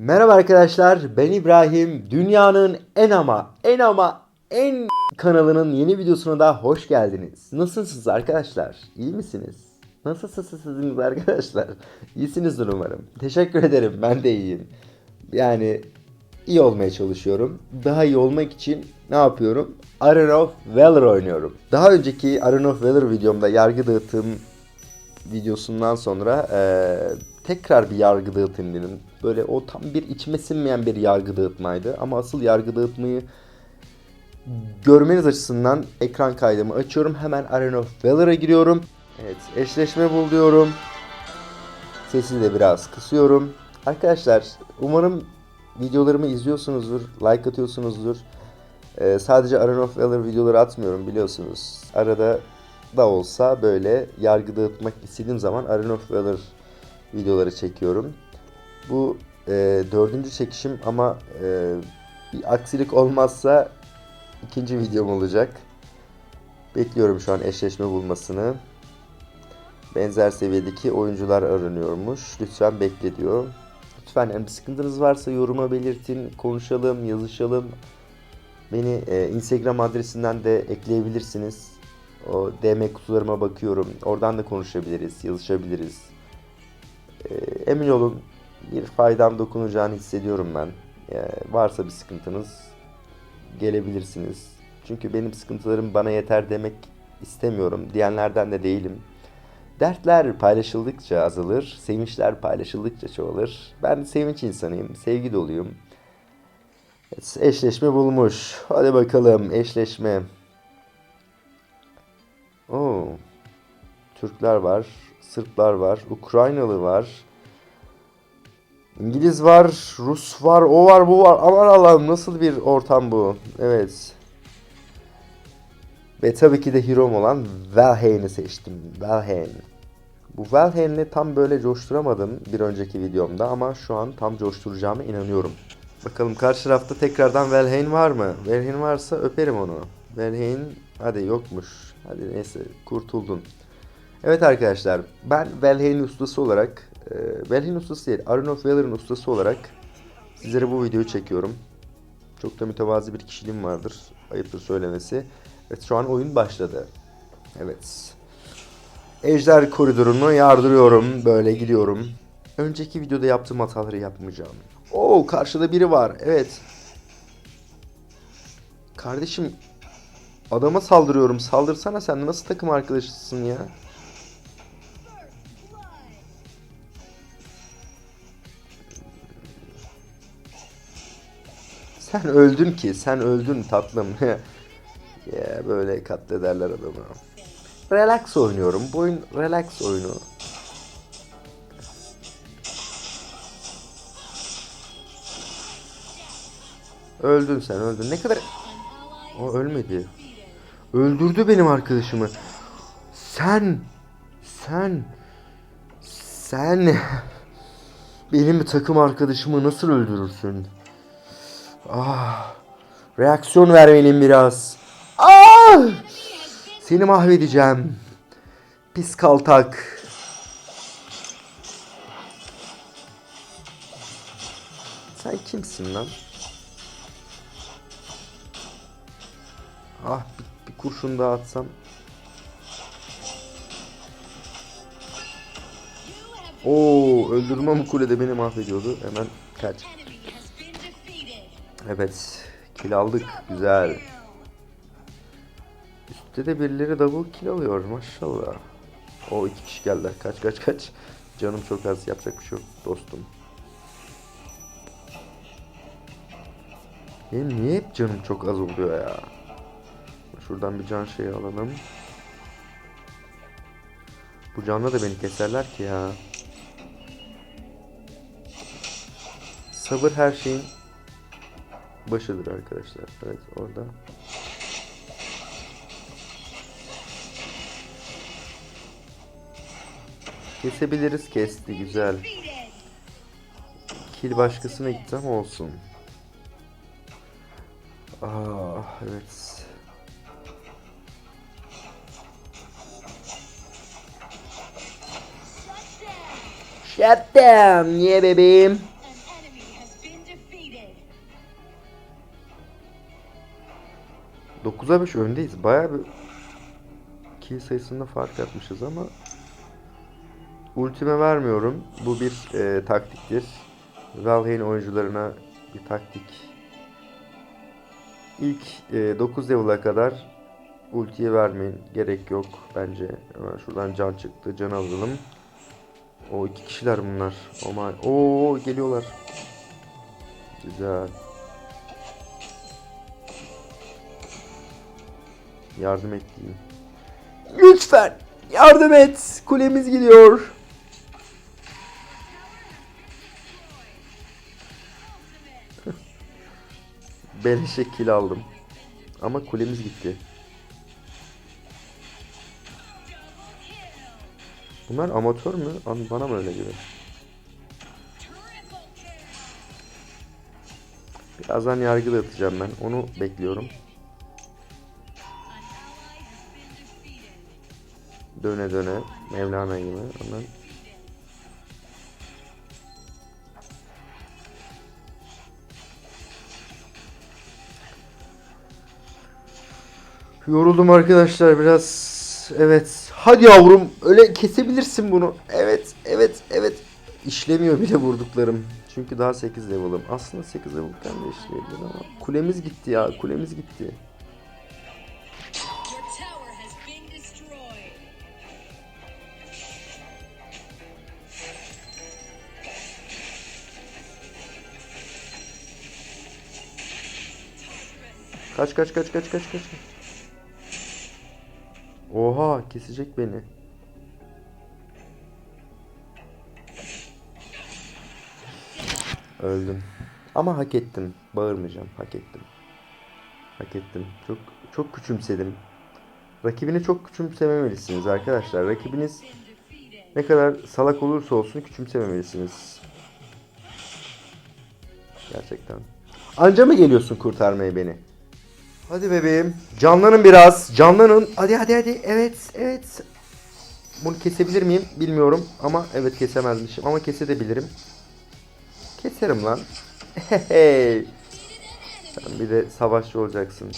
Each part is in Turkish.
Merhaba arkadaşlar, ben İbrahim. Dünyanın en ama en ama en kanalının yeni videosuna da hoş geldiniz. Nasılsınız arkadaşlar? İyi misiniz? Nasılsınız arkadaşlar? İyisinizdir umarım. Teşekkür ederim, ben de iyiyim. Yani iyi olmaya çalışıyorum. Daha iyi olmak için ne yapıyorum? Arena of Valor oynuyorum. Daha önceki Arena of Valor videomda yargı dağıtım videosundan sonra eee, tekrar bir yargı dağıtayım dedim. Böyle o tam bir içime sinmeyen bir yargı dağıtmaydı. Ama asıl yargı dağıtmayı görmeniz açısından ekran kaydımı açıyorum. Hemen Arena of Valor'a giriyorum. Evet eşleşme bul diyorum. Sesi de biraz kısıyorum. Arkadaşlar umarım videolarımı izliyorsunuzdur, like atıyorsunuzdur. Ee, sadece Arena of Valor videoları atmıyorum biliyorsunuz. Arada da olsa böyle yargı dağıtmak istediğim zaman Arena of Valor videoları çekiyorum. Bu e, dördüncü çekişim ama e, bir aksilik olmazsa ikinci videom olacak. Bekliyorum şu an eşleşme bulmasını. Benzer seviyedeki oyuncular aranıyormuş. Lütfen bekle diyor. Lütfen yani bir sıkıntınız varsa yoruma belirtin, konuşalım, yazışalım. Beni e, Instagram adresinden de ekleyebilirsiniz. O DM kutularıma bakıyorum. Oradan da konuşabiliriz, yazışabiliriz. E, emin olun bir faydam dokunacağını hissediyorum ben. E, varsa bir sıkıntınız gelebilirsiniz. Çünkü benim sıkıntılarım bana yeter demek istemiyorum. Diyenlerden de değilim. Dertler paylaşıldıkça azalır, sevinçler paylaşıldıkça çoğalır. Ben sevinç insanıyım, sevgi doluyum. Eşleşme bulmuş. Hadi bakalım eşleşme. Oo. Türkler var, Sırplar var, Ukraynalı var. İngiliz var, Rus var, o var, bu var. Aman Allah'ım nasıl bir ortam bu. Evet. Ve tabii ki de hero'm olan Valheim'i seçtim. Valheim. Bu Valheim'le tam böyle coşturamadım bir önceki videomda ama şu an tam coşturacağıma inanıyorum. Bakalım karşı tarafta tekrardan Valheim var mı? Valheim varsa öperim onu. Valheim hadi yokmuş. Hadi neyse kurtuldun. Evet arkadaşlar ben Valheim ustası olarak e, Valheim ustası değil Arena of Valor'ın ustası olarak sizlere bu videoyu çekiyorum. Çok da mütevazi bir kişiliğim vardır. Ayıptır söylemesi. Evet şu an oyun başladı. Evet. Ejder koridorunu yardırıyorum. Böyle gidiyorum. Önceki videoda yaptığım hataları yapmayacağım. Oo karşıda biri var. Evet. Kardeşim adama saldırıyorum. Saldırsana sen nasıl takım arkadaşısın ya? Sen öldün ki. Sen öldün tatlım. ya böyle katlederler adamı. Relax oynuyorum. Bu oyun relax oyunu. Öldün sen öldün. Ne kadar... O ölmedi. Öldürdü benim arkadaşımı. Sen... Sen... Sen... Benim takım arkadaşımı nasıl öldürürsün? Ah... Reaksiyon ver benim biraz. Ah! Seni mahvedeceğim. Pis kaltak. Sen kimsin lan? Ah bir, bir kurşun daha atsam. Oo öldürmem kulede beni mahvediyordu. Hemen kaç. Evet. Kill aldık. Güzel. Üstte de birileri double kill alıyor maşallah. O iki kişi geldiler. Kaç kaç kaç. Canım çok az yapacak bir şey yok dostum. Benim niye hep canım çok az oluyor ya? Şuradan bir can şeyi alalım. Bu canla da beni keserler ki ya. Sabır her şeyin başıdır arkadaşlar. Evet orada. Kesebiliriz kesti güzel. Kill başkasına gitsem olsun. Ah evet. Shut down. Niye bebeğim? 9'a 5 öndeyiz. Bayağı bir kill sayısında fark atmışız ama ultime vermiyorum. Bu bir e, taktiktir. Valheim oyuncularına bir taktik. İlk e, 9 level'a kadar ultiye vermeyin. Gerek yok bence. Hemen şuradan can çıktı. Can alalım. O iki kişiler bunlar. My. Oo geliyorlar. Güzel. Yardım et diyeyim. Lütfen yardım et. Kulemiz gidiyor. Beleşe kill aldım. Ama kulemiz gitti. Bunlar amatör mü? An- Bana mı öyle geliyor? Birazdan yargı dağıtacağım ben. Onu bekliyorum. Döne döne. Mevlana gibi. Ondan Yoruldum arkadaşlar biraz. Evet. Hadi yavrum. Öyle kesebilirsin bunu. Evet. Evet. Evet. İşlemiyor bile vurduklarım. Çünkü daha 8 level'ım. Aslında 8 level'ken de işleyebilir ama kulemiz gitti ya. Kulemiz gitti. Kaç kaç kaç kaç kaç kaç. Oha kesecek beni. Öldüm. Ama hak ettim. Bağırmayacağım. Hak ettim. Hak ettim. Çok çok küçümsedim. Rakibini çok küçümsememelisiniz arkadaşlar. Rakibiniz ne kadar salak olursa olsun küçümsememelisiniz. Gerçekten. Anca mı geliyorsun kurtarmaya beni? Hadi bebeğim. Canlanın biraz. Canlanın. Hadi hadi hadi. Evet evet. Bunu kesebilir miyim bilmiyorum ama evet kesemezmişim ama kesebilirim. Keserim lan. Hey. Sen bir de savaşçı olacaksın.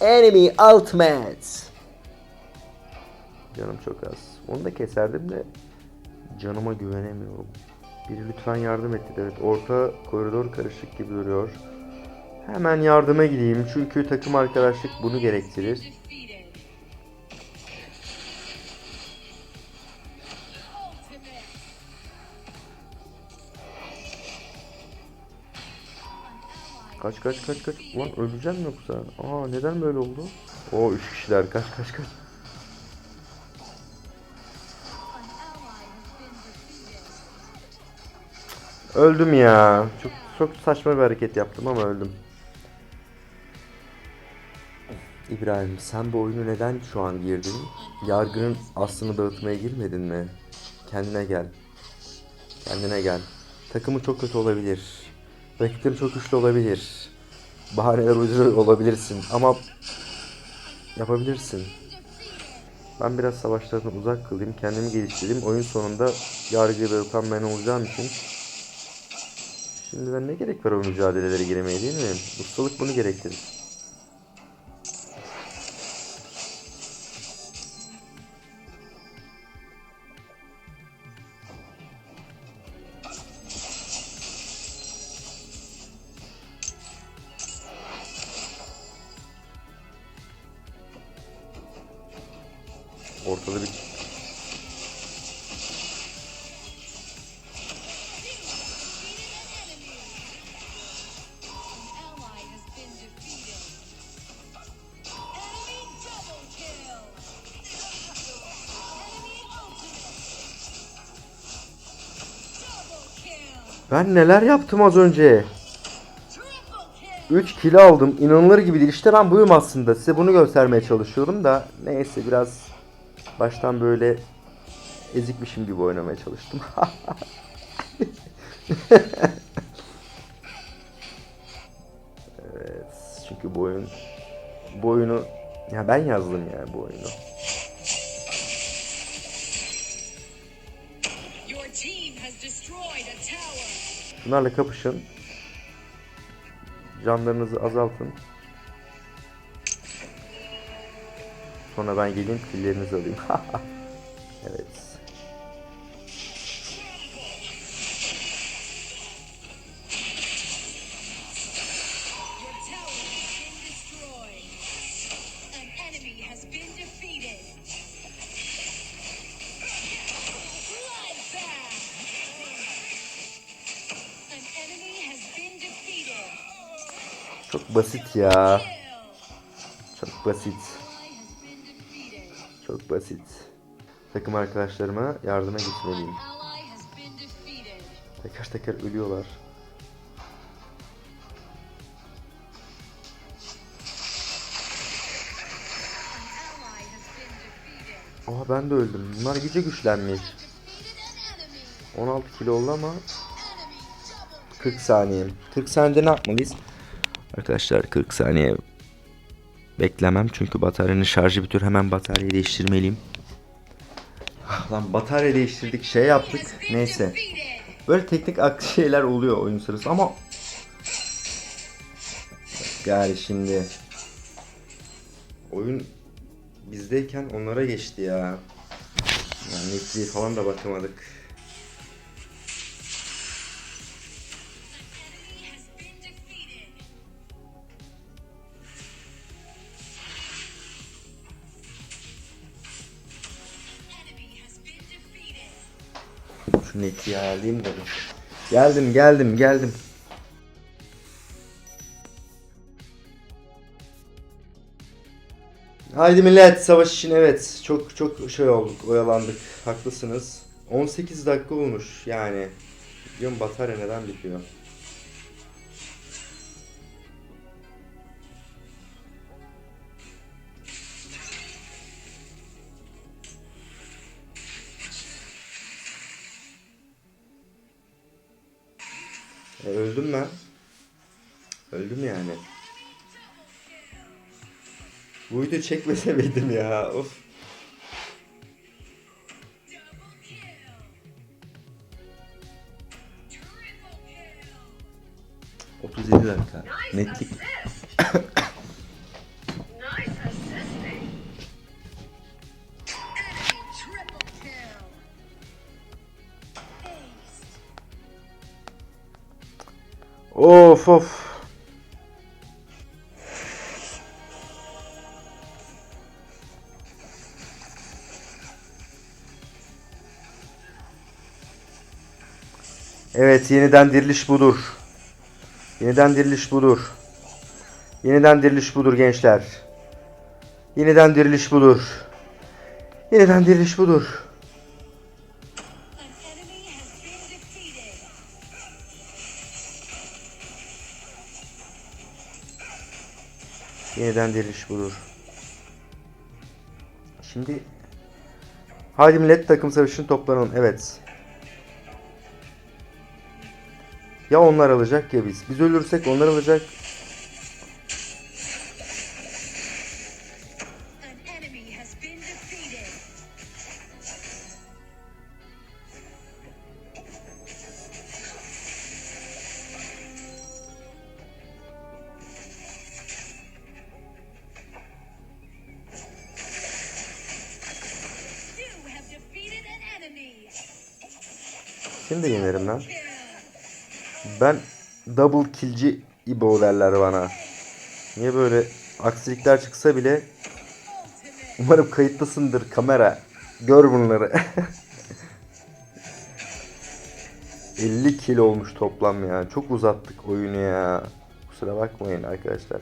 Enemy ultimate. Canım çok az. Onu da keserdim de canıma güvenemiyorum. Biri lütfen yardım et dedi. Evet orta koridor karışık gibi duruyor. Hemen yardıma gideyim çünkü takım arkadaşlık bunu gerektirir. Kaç kaç kaç kaç. Ulan öleceğim mi yoksa? Aa neden böyle oldu? O üç kişiler kaç kaç kaç. Öldüm ya. Çok çok saçma bir hareket yaptım ama öldüm. İbrahim sen bu oyunu neden şu an girdin? Yargının aslını dağıtmaya girmedin mi? Kendine gel. Kendine gel. Takımı çok kötü olabilir. Rakiplerin çok güçlü olabilir. Bahaneler uyduruyor olabilirsin ama yapabilirsin. Ben biraz savaşlardan uzak kalayım, kendimi geliştireyim. Oyun sonunda yargıyı dağıtan ben olacağım için Şimdiden ne gerek var o mücadelelere girmeye değil mi? Ustalık bunu gerektirir. Double kill. Ben neler yaptım az önce? Triple kill. 3 kilo aldım. İnanılır gibi değil. İşte ben buyum aslında. Size bunu göstermeye çalışıyorum da. Neyse biraz baştan böyle ezikmişim gibi oynamaya çalıştım. evet. Çünkü bu oyun bu oyunu ya ben yazdım ya bu oyunu. Your team has destroyed a tower. Bunlarla kapışın. canlarınızı azaltın. Sonra ben geleyim killerinizi alayım. evet. Çok basit ya. Çok basit. Çok basit. Takım arkadaşlarıma yardıma gitmeliyim. Teker teker ölüyorlar. Aa ben de öldüm. Bunlar iyice güçlenmiş. Defeated an enemy. 16 kilo oldu ama Enemy double 40 saniye. 40 saniyede ne yapmalıyız? Arkadaşlar 40 saniye beklemem çünkü bataryanın şarjı bitiyor. Hemen bataryayı değiştirmeliyim. Ah, Lan batarya değiştirdik şey yaptık. Neyse. Böyle teknik aksi şeyler oluyor oyun sırası ama yani şimdi oyun bizdeyken onlara geçti ya. Yani falan da bakamadık. Şu netliği ayarlayayım da bir. Geldim geldim geldim. Haydi millet savaş için evet çok çok şey olduk oyalandık haklısınız. 18 dakika olmuş yani. Diyorum batarya neden bitiyor? Öldüm ben. Öldüm yani. Bu video çekmese miydim ya? Of. Kill. 37 dakika. Netlik. Of of. Evet yeniden diriliş budur. Yeniden diriliş budur. Yeniden diriliş budur gençler. Yeniden diriliş budur. Yeniden diriliş budur. Yeniden diriliş budur. Şimdi Hadi millet takım savaşını toplanalım. Evet. Ya onlar alacak ya biz. Biz ölürsek onlar alacak. Şimdi yenerim lan. Ben double killci İbo derler bana. Niye böyle aksilikler çıksa bile umarım kayıttasındır kamera. Gör bunları. 50 kill olmuş toplam ya. Çok uzattık oyunu ya. Kusura bakmayın arkadaşlar.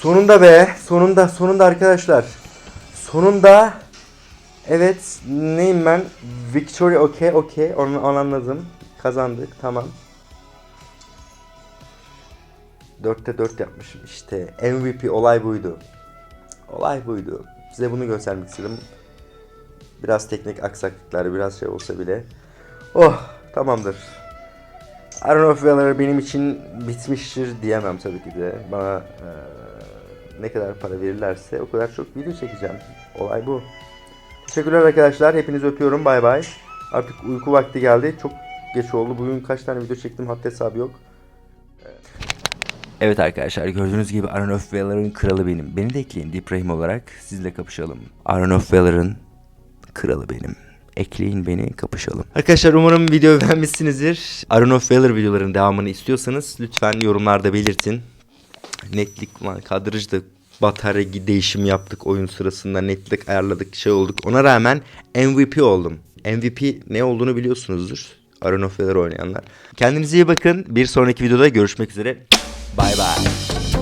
Sonunda be. Sonunda. Sonunda arkadaşlar. Sonunda. Evet. Neyim ben? Victory okey okey. Onu, onu anladım. Kazandık. Tamam. 4'te 4 yapmışım işte. MVP olay buydu. Olay buydu. Size bunu göstermek istedim. Biraz teknik aksaklıklar, biraz şey olsa bile. Oh, tamamdır. Iron of Valor benim için bitmiştir diyemem tabii ki de. Bana eee, ne kadar para verirlerse o kadar çok video çekeceğim. Olay bu. Teşekkürler arkadaşlar. Hepinizi öpüyorum. Bay bay. Artık uyku vakti geldi. Çok geç oldu. Bugün kaç tane video çektim haddi hesabı yok. Evet arkadaşlar gördüğünüz gibi Iron Valor'ın kralı benim. Beni de ekleyin Deep Rahim olarak sizle kapışalım. Iron Valor'ın kralı benim. Ekleyin beni kapışalım. Arkadaşlar umarım videoyu beğenmişsinizdir. Iron of Valor videoların devamını istiyorsanız lütfen yorumlarda belirtin. Netlik kadrajda batarya değişimi yaptık oyun sırasında netlik ayarladık şey olduk. Ona rağmen MVP oldum. MVP ne olduğunu biliyorsunuzdur. Iron of oynayanlar. Kendinize iyi bakın. Bir sonraki videoda görüşmek üzere. Bay bay.